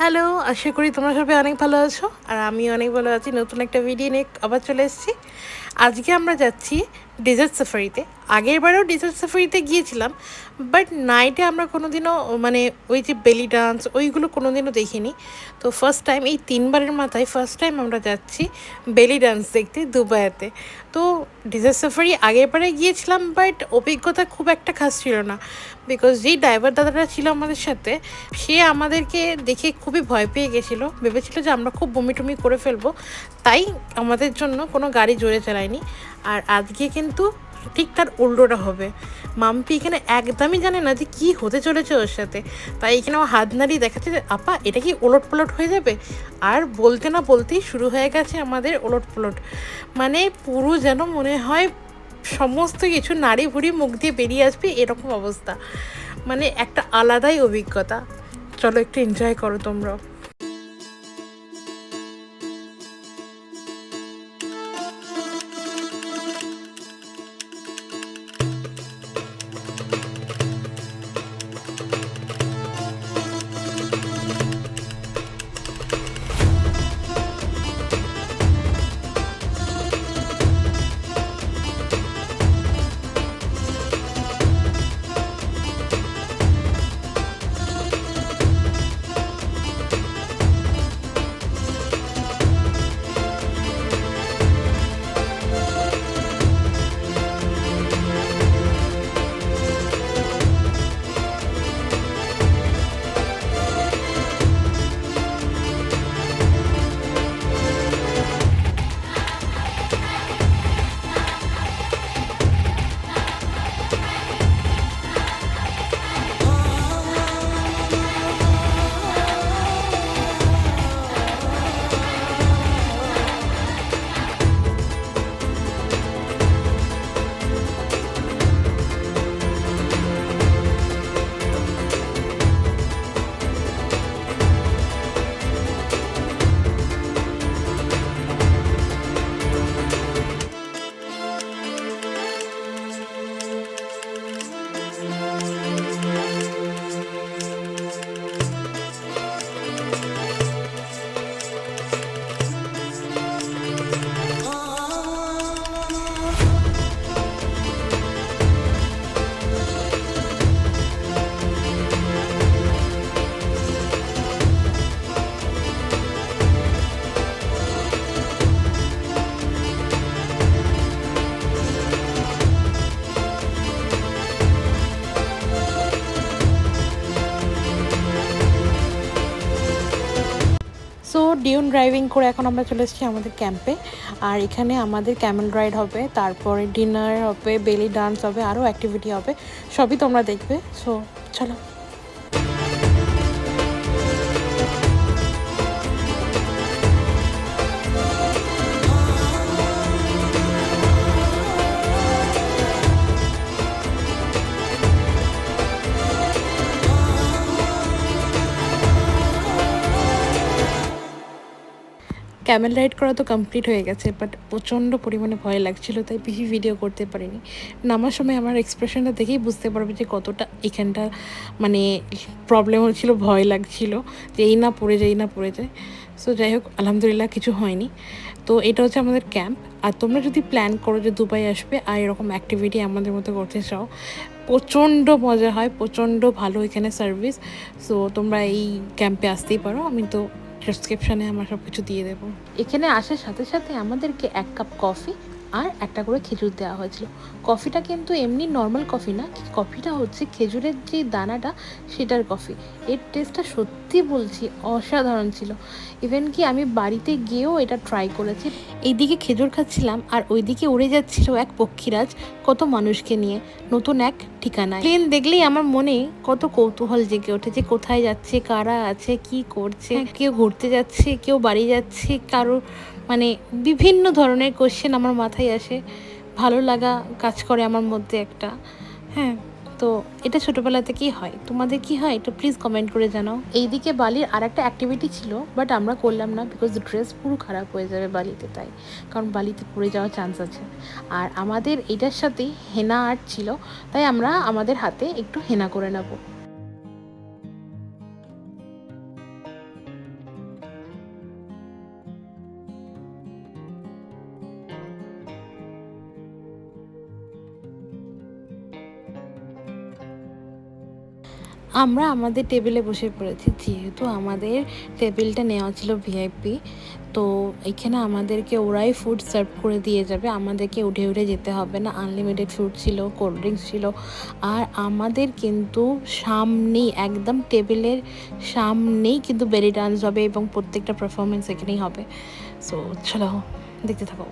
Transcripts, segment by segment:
Hello, আশা করি তোমরা সবাই অনেক ভালো আছো। আর আমি অনেক ভালো আছি। নতুন একটা ভিডিও নিয়ে আবার চলে এসেছি। আজকে আমরা যাচ্ছি ডেজার্ট সাফারিতে আগের বারেও ডেজার্ট সাফারিতে গিয়েছিলাম বাট নাইটে আমরা কোনোদিনও মানে ওই যে বেলি ডান্স ওইগুলো কোনোদিনও দেখিনি। তো ফার্স্ট টাইম এই তিনবারের মাথায় ফার্স্ট টাইম আমরা যাচ্ছি বেলি ডান্স দেখতে দুবাইতে। তো ডেজার্ট সাফারি আগের বারে গিয়েছিলাম বাট অভিজ্ঞতা খুব একটা খাস ছিল না। বিকজ যেই ড্রাইভার দাদাটা ছিল আমাদের সাথে, সে আমাদেরকে দেখে খুবই ভয় পেয়ে গেছিল। ভেবেছিল যে আমরা খুব বমি টমি করে ফেলব, তাই আমাদের জন্য কোনো গাড়ি জোরে চালায়নি। আর আজকে কিন্তু ঠিক তার উল্টোটা হবে। মাম্পি এখানে একদমই জানে না যে কী হতে চলেছে ওর সাথে। তাই এখানে ও হাত নাড়িয়ে দেখাচ্ছে যে, আপা, এটা কি ওলট পালট হয়ে যাবে? আর বলতে না বলতেই শুরু হয়ে গেছে আমাদের ওলট পালট মানে পুরো যেন মনে হয় সমস্ত কিছু নাড়ি ভুড়ি মুখ দিয়ে বেরিয়ে আসবে এরকম অবস্থা। মানে একটা আলাদাই অভিজ্ঞতা। চলো একটু এনজয় করো তোমরা ড্রাইভিং করে এখন আমরা চলে এসেছি আমাদের ক্যাম্পে আর এখানে আমাদের ক্যামেল রাইড হবে, তারপরে ডিনার হবে বেলি ডান্স হবে, আরও অ্যাক্টিভিটি হবে, সবই তোমরা দেখবে। সো চলো। ক্যামেল রাইড করা তো কমপ্লিট হয়ে গেছে বাট প্রচণ্ড পরিমাণে ভয় লাগছিল, তাই বেশি ভিডিও করতে পারিনি। নামার সময় আমার এক্সপ্রেশনটা দেখেই বুঝতে পারবে যে কতটা এখানটা মানে প্রবলেম হচ্ছিল, ভয় লাগছিল, যে এই না পড়ে যায়, এই না পড়ে যায়। সো যাই হোক, আলহামদুলিল্লাহ কিছু হয়নি। তো এটা হচ্ছে আমাদের ক্যাম্প আর তোমরা যদি প্ল্যান করো যে দুবাই আসবে, আর এরকম অ্যাক্টিভিটি আমাদের মতো করতে চাও, প্রচণ্ড মজা হয়, প্রচণ্ড ভালো এখানে সার্ভিস সো তোমরা এই ক্যাম্পে আসতেই পারো। আমি তো ডিসক্রিপশানে আমরা সব কিছু দিয়ে দেবো। এখানে আসার সাথে সাথে আমাদেরকে এক কাপ কফি আর একটা করে খেজুর দেওয়া হয়েছিল। কফিটা কিন্তু এমনি নর্মাল কফি না কফিটা হচ্ছে খেজুরের যে দানাটা সেটার কফি এর টেস্টটা সত্যি বলছি অসাধারণ ছিল। ইভেন কি আমি বাড়িতে গিয়েও এটা ট্রাই করেছি। এইদিকে খেজুর খাচ্ছিলাম আর ওইদিকে উড়ে যাচ্ছিল এক পক্ষীরাজ কত মানুষকে নিয়ে। নতুন এক ঠিকানায়। প্লেন দেখলেই আমার মনে কত কৌতূহল জেগে ওঠে যে কোথায় যাচ্ছে কারা আছে কি করছে কেউ ঘুরতে যাচ্ছে কেউ বাড়ি যাচ্ছে কারও মানে বিভিন্ন ধরনের কোশ্চেন আমার মাথায় আসে। ভালো লাগা কাজ করে আমার মধ্যে একটা। হ্যাঁ তো এটা ছোটোবেলা থেকেই হয়। তোমাদের কি হয়? একটু প্লিজ কমেন্ট করে জানাও। এইদিকে বালির আর একটা অ্যাক্টিভিটি ছিল বাট আমরা করলাম না বিকজ ড্রেস পুরো খারাপ হয়ে যাবে বালিতে তাই। কারণ বালিতে পড়ে যাওয়ার চান্স আছে। আর আমাদের এটার সাথেই হেনা আর্ট ছিল, তাই আমরা আমাদের হাতে একটু হেনা করে নেব। আমরা আমাদের টেবিলে বসে পড়েছি, যেহেতু আমাদের টেবিলটা নেওয়া ছিল ভিআইপি তো এখানে আমাদেরকে ওরাই ফুড সার্ভ করে দিয়ে যাবে। আমাদেরকে উঠে উঠে যেতে হবে না। আনলিমিটেড ফুড ছিল কোল্ড ড্রিঙ্কস ছিল। আর আমাদের কিন্তু সামনেই, একদম টেবিলের সামনেই কিন্তু বেলি ডান্স হবে এবং প্রত্যেকটা পারফরমেন্স এখানেই হবে। সো চলো, দেখতে থাকো।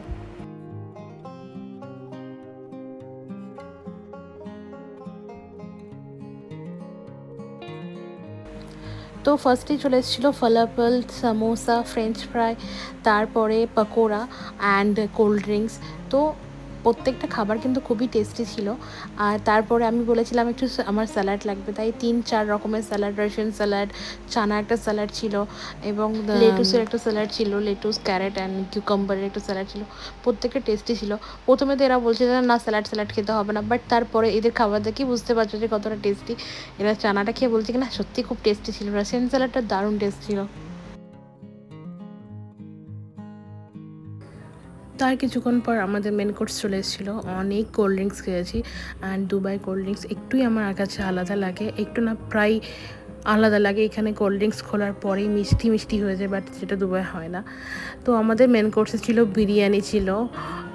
তো ফার্স্টেই চলে এসেছিল ফলাফল সামোসা ফ্রেঞ্চ ফ্রাই তারপরে পকোড়া অ্যান্ড কোল্ড ড্রিঙ্কস তো প্রত্যেকটা খাবার কিন্তু খুবই টেস্টি ছিল। আর তারপরে আমি বলেছিলাম একটু আমার স্যালাড লাগবে। তাই তিন চার রকমের স্যালাড রাশিয়ান স্যালাড চানা একটা স্যালাড ছিল এবং লেটুসের একটা স্যালাড ছিল লেটুস ক্যারেট অ্যান্ড কিউকাম্বারের একটা স্যালাড ছিল। প্রত্যেকটা টেস্টি ছিল। প্রথমে তো এরা বলছে যে না স্যালাড স্যালাড খেতে হবে না। বাট তারপরে এদের খাবার দেখেই বুঝতে পারছ যে কতটা টেস্টি এরা চানাটা খেয়ে বলছে কি না সত্যি খুব টেস্টি ছিল। রাশিয়ান স্যালাডটা দারুণ টেস্ট ছিল। তার কিছুক্ষণ পর আমাদের মেন কোর্স চলে এসেছিল। অনেক কোল্ড ড্রিঙ্কস খেয়েছি অ্যান্ড দুবাই কোল্ড ড্রিঙ্কস একটুই আমার কাছে আলাদা লাগে। একটু না প্রায় আলাদা লাগে। এখানে কোল্ড ড্রিঙ্কস খোলার পরেই মিষ্টি মিষ্টি হয়ে যায় বাট যেটা দুবাই হয় না। তো আমাদের মেন কোর্সে ছিল বিরিয়ানি ছিল,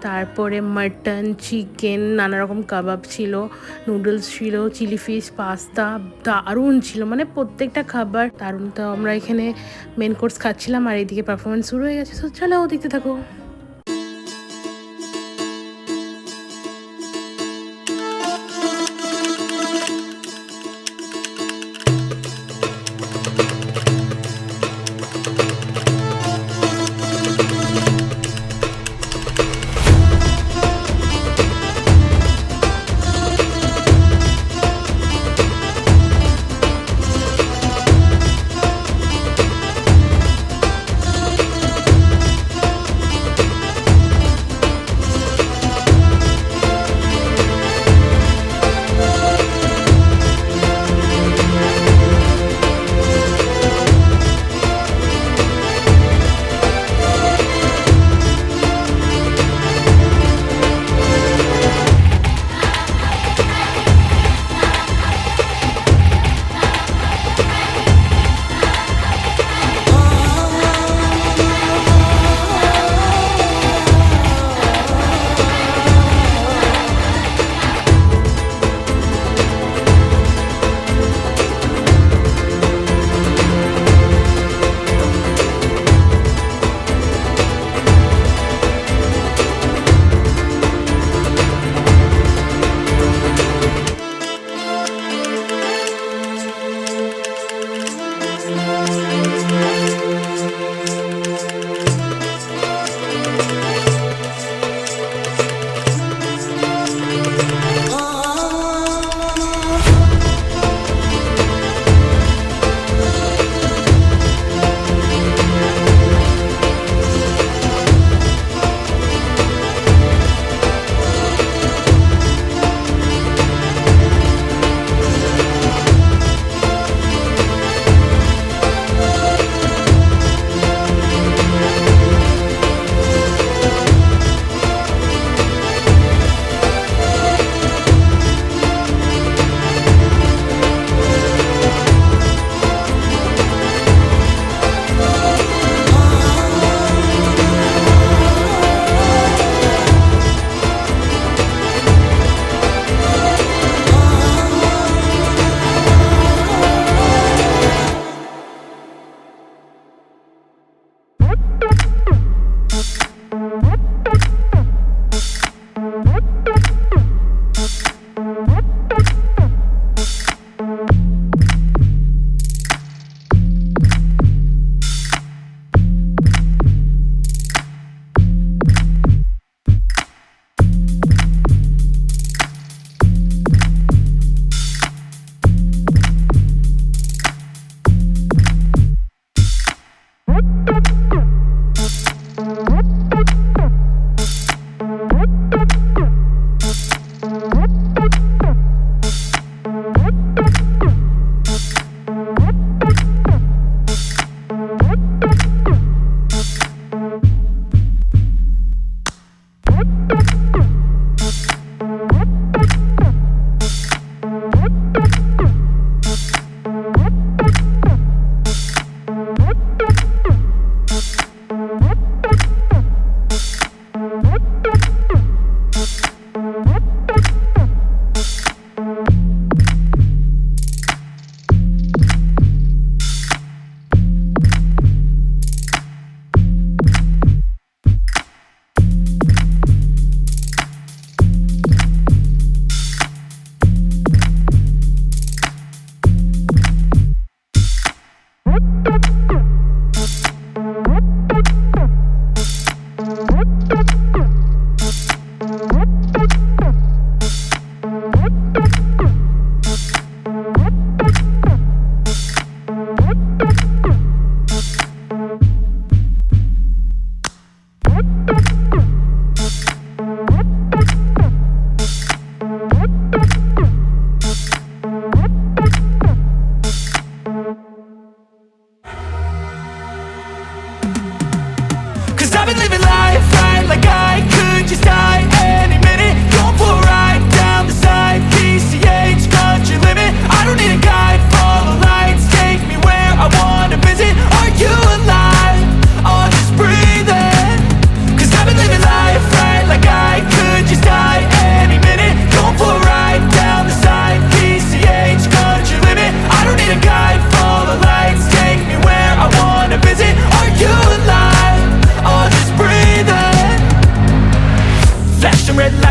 তারপরে মাটন চিকেন নানা রকম কাবাব ছিল নুডলস ছিল চিলি ফিশ পাস্তা দারুণ ছিল। মানে প্রত্যেকটা খাবার দারুণ। তো আমরা এখানে মেন কোর্স খাচ্ছিলাম আর এইদিকে পারফরমেন্স শুরু হয়ে গেছে। তো চলো দেখতে থাকো।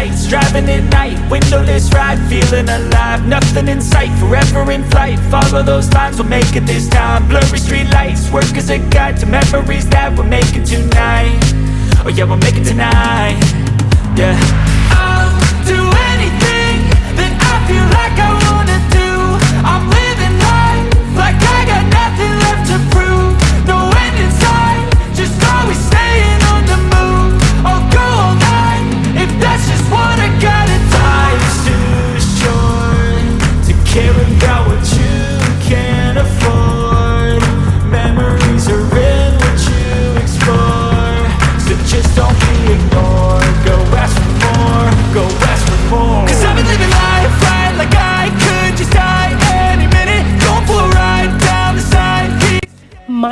lights Driving at night, windowless ride Feeling alive, nothing in sight Forever in flight, follow those lines We'll make it this time, blurry street lights Work as a guide to memories that we're making tonight. Oh yeah, we'll make it tonight. Yeah. I'll do anything that I feel like I wanna do. I'm living life like I got nothing left to prove.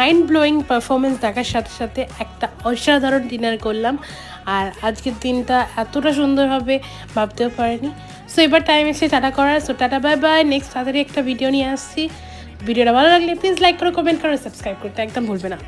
Mind blowing performance দেখার সাথে সাথে একটা অসাধারণ dinner করলাম। আর আজকের দিনটা এতটা সুন্দর হবে ভাবতেও পারিনি। সো এবার টাইম এসে টাটা করার। So tata bye bye next তাড়াতাড়ি একটা ভিডিও নিয়ে আসছি। ভিডিওটা ভালো লাগলে প্লিজ লাইক করো কমেন্ট করো সাবস্ক্রাইব করতে একদম ভুলবে না।